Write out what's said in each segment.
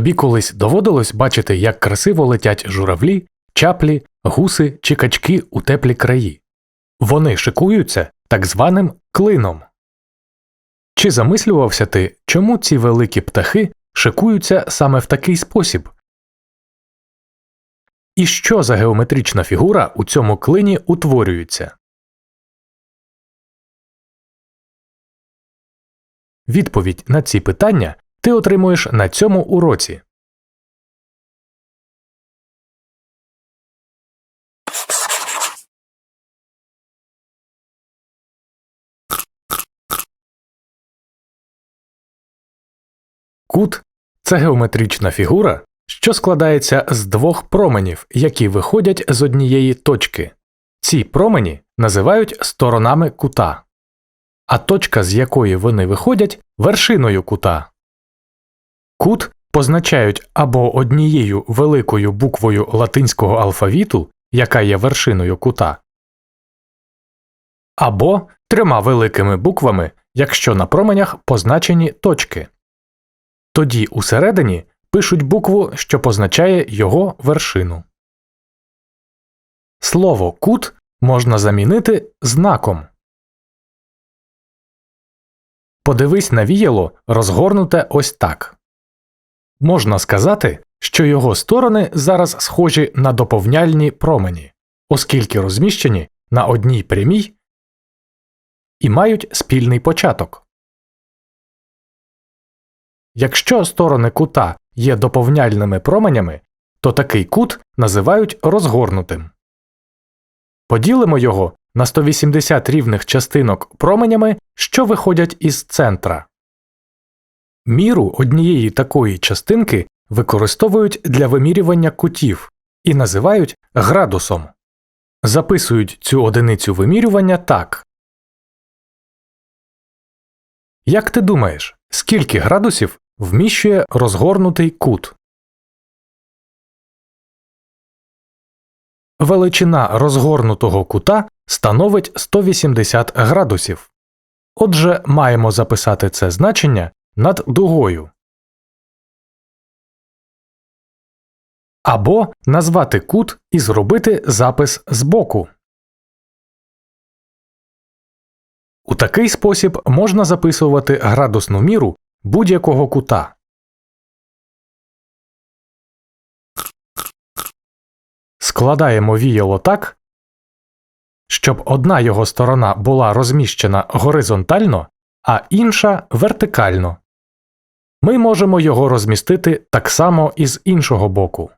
Тобі колись доводилось бачити, як красиво летять журавлі, чаплі, гуси чи качки у теплі краї. Вони шикуються так званим клином. Чи замислювався ти, чому ці великі птахи шикуються саме в такий спосіб? І що за геометрична фігура у цьому клині утворюється? Відповідь на ці питання ти отримуєш на цьому уроці. Кут це геометрична фігура, що складається з двох променів, які виходять з однієї точки. Ці промені називають сторонами кута, а точка, з якої вони виходять, вершиною кута. Кут позначають або однією великою буквою латинського алфавіту, яка є вершиною кута, або трьома великими буквами, якщо на променях позначені точки. Тоді усередині пишуть букву, що позначає його вершину. Слово кут можна замінити знаком. Подивись на віяло, розгорнуте ось так. Можна сказати, що його сторони зараз схожі на доповняльні промені, оскільки розміщені на одній прямій і мають спільний початок. Якщо сторони кута є доповняльними променями, то такий кут називають розгорнутим. Поділимо його на 180 рівних частинок променями, що виходять із центра. Міру однієї такої частинки використовують для вимірювання кутів і називають градусом. Записують цю одиницю вимірювання так. Як ти думаєш, скільки градусів вміщує розгорнутий кут? Величина розгорнутого кута становить 180 градусів. Отже, маємо записати це значення над дугою. Або назвати кут і зробити запис збоку. У такий спосіб можна записувати градусну міру будь-якого кута. Складаємо віяло так, щоб одна його сторона була розміщена горизонтально, а інша вертикально. Ми можемо його розмістити так само і з іншого боку.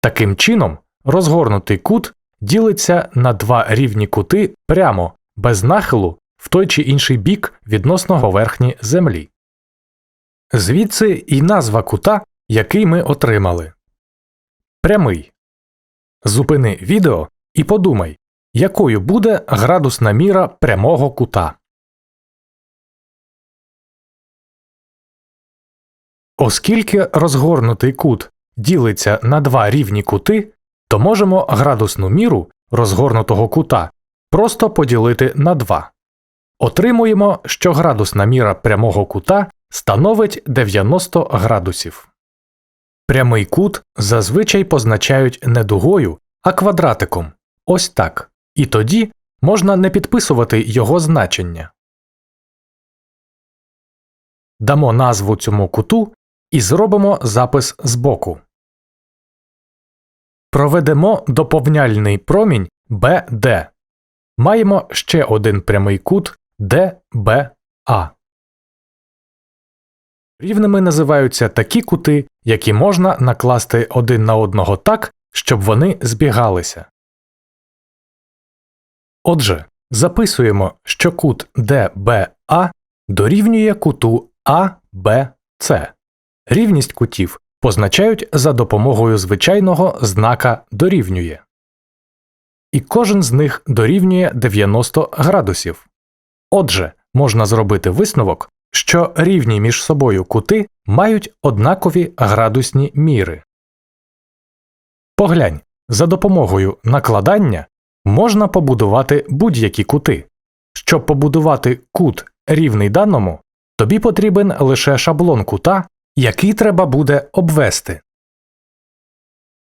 Таким чином, розгорнутий кут ділиться на два рівні кути прямо, без нахилу в той чи інший бік відносно поверхні землі. Звідси і назва кута, який ми отримали. Прямий. Зупини відео і подумай, якою буде градусна міра прямого кута. Оскільки розгорнутий кут ділиться на два рівні кути, то можемо градусну міру розгорнутого кута просто поділити на 2. Отримуємо, що градусна міра прямого кута становить 90 градусів. Прямий кут зазвичай позначають не дугою, а квадратиком. Ось так. І тоді можна не підписувати його значення. Дамо назву цьому куту і зробимо запис збоку. Проведемо доповняльний промінь BD. Маємо ще один прямий кут DBA. Рівними називаються такі кути, які можна накласти один на одного так, щоб вони збігалися. Отже, записуємо, що кут DBA дорівнює куту ABC. Рівність кутів позначають за допомогою звичайного знака дорівнює. І кожен з них дорівнює 90 градусів. Отже, можна зробити висновок, що рівні між собою кути мають однакові градусні міри. Поглянь, за допомогою накладання можна побудувати будь-які кути. Щоб побудувати кут рівний даному, тобі потрібен лише шаблон кута який треба буде обвести.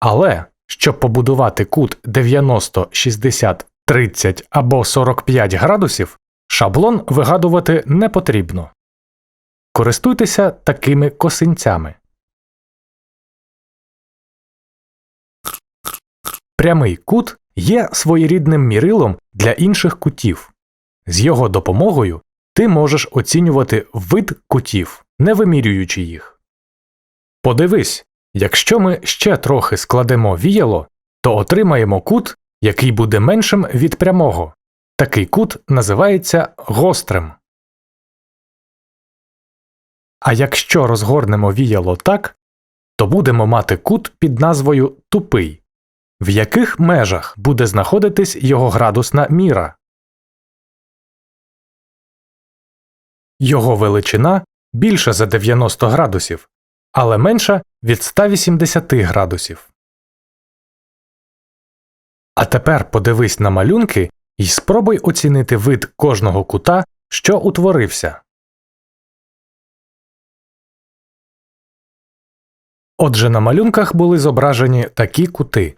Але щоб побудувати кут 90, 60, 30 або 45 градусів, шаблон вигадувати не потрібно. Користуйтеся такими косинцями. Прямий кут є своєрідним мірилом для інших кутів. З його допомогою ти можеш оцінювати вид кутів, не вимірюючи їх. Подивись, якщо ми ще трохи складемо віяло, то отримаємо кут, який буде меншим від прямого. Такий кут називається гострим. А якщо розгорнемо віяло так, то будемо мати кут під назвою тупий, в яких межах буде знаходитись його градусна міра. Його величина більша за 90 градусів, але менша від 180 градусів. А тепер подивись на малюнки і спробуй оцінити вид кожного кута, що утворився. Отже, на малюнках були зображені такі кути.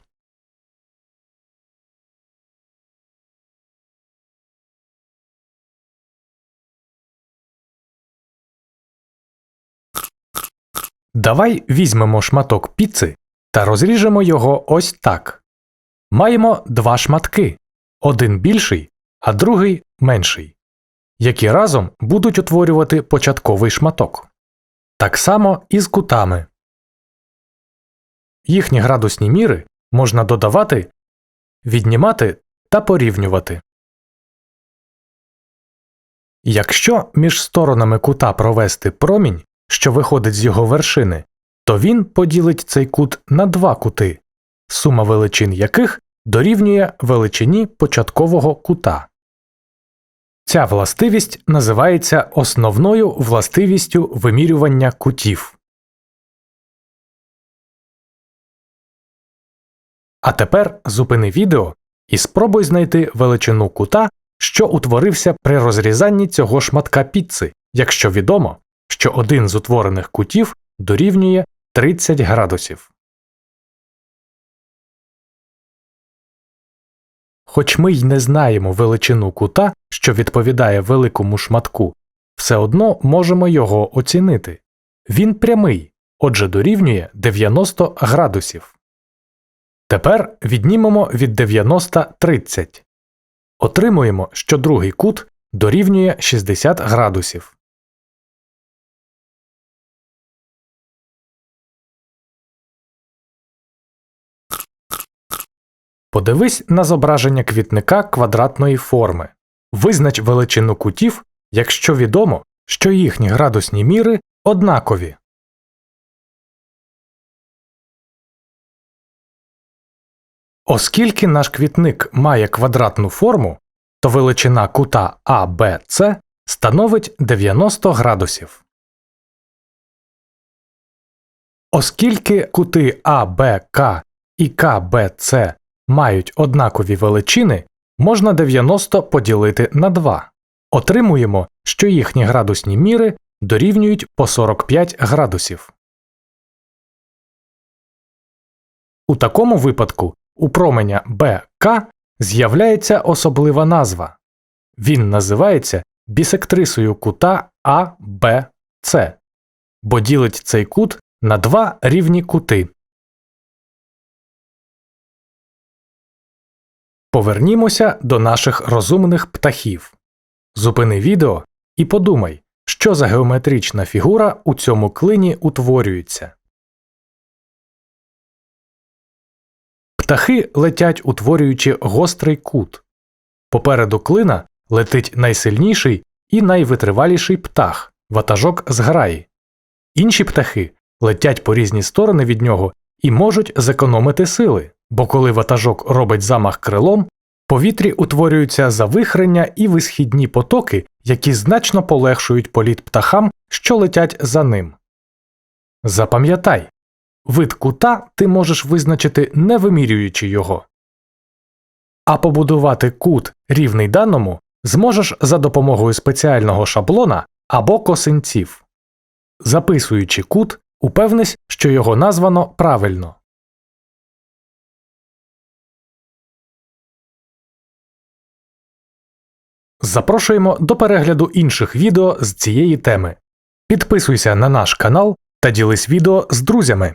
Давай візьмемо шматок піци та розріжемо його ось так. Маємо два шматки один більший, а другий менший, які разом будуть утворювати початковий шматок. Так само і з кутами. Їхні градусні міри можна додавати, віднімати та порівнювати. Якщо між сторонами кута провести промінь, що виходить з його вершини, то він поділить цей кут на два кути, сума величин яких дорівнює величині початкового кута. Ця властивість називається основною властивістю вимірювання кутів. А тепер зупини відео і спробуй знайти величину кута, що утворився при розрізанні цього шматка піци, якщо відомо, що один з утворених кутів дорівнює 30 градусів. Хоч ми й не знаємо величину кута, що відповідає великому шматку, все одно можемо його оцінити. Він прямий, отже дорівнює 90 градусів. Тепер віднімемо від 90 30. Отримуємо, що другий кут дорівнює 60 градусів. Подивись на зображення квітника квадратної форми. Визнач величину кутів, якщо відомо, що їхні градусні міри однакові. Оскільки наш квітник має квадратну форму, то величина кута ABC становить 90 градусів. Оскільки кути АБК і КБЦ мають однакові величини, можна 90 поділити на 2. Отримуємо, що їхні градусні міри дорівнюють по 45 градусів. У такому випадку у променя БК з'являється особлива назва. Він називається бісектрисою кута АБЦ, бо ділить цей кут на два рівні кути. Повернімося до наших розумних птахів. Зупини відео і подумай, що за геометрична фігура у цьому клині утворюється. Птахи летять, утворюючи гострий кут. Попереду клина летить найсильніший і найвитриваліший птах ватажок з граї. Інші птахи летять по різні сторони від нього і можуть зекономити сили, бо коли ватажок робить замах крилом, в повітрі утворюються завихрення і висхідні потоки, які значно полегшують політ птахам, що летять за ним. Запам'ятай вид кута ти можеш визначити не вимірюючи його. А побудувати кут рівний даному зможеш за допомогою спеціального шаблона або косинців. Записуючи кут, упевнись, що його названо правильно. Запрошуємо до перегляду інших відео з цієї теми. Підписуйся на наш канал та ділись відео з друзями.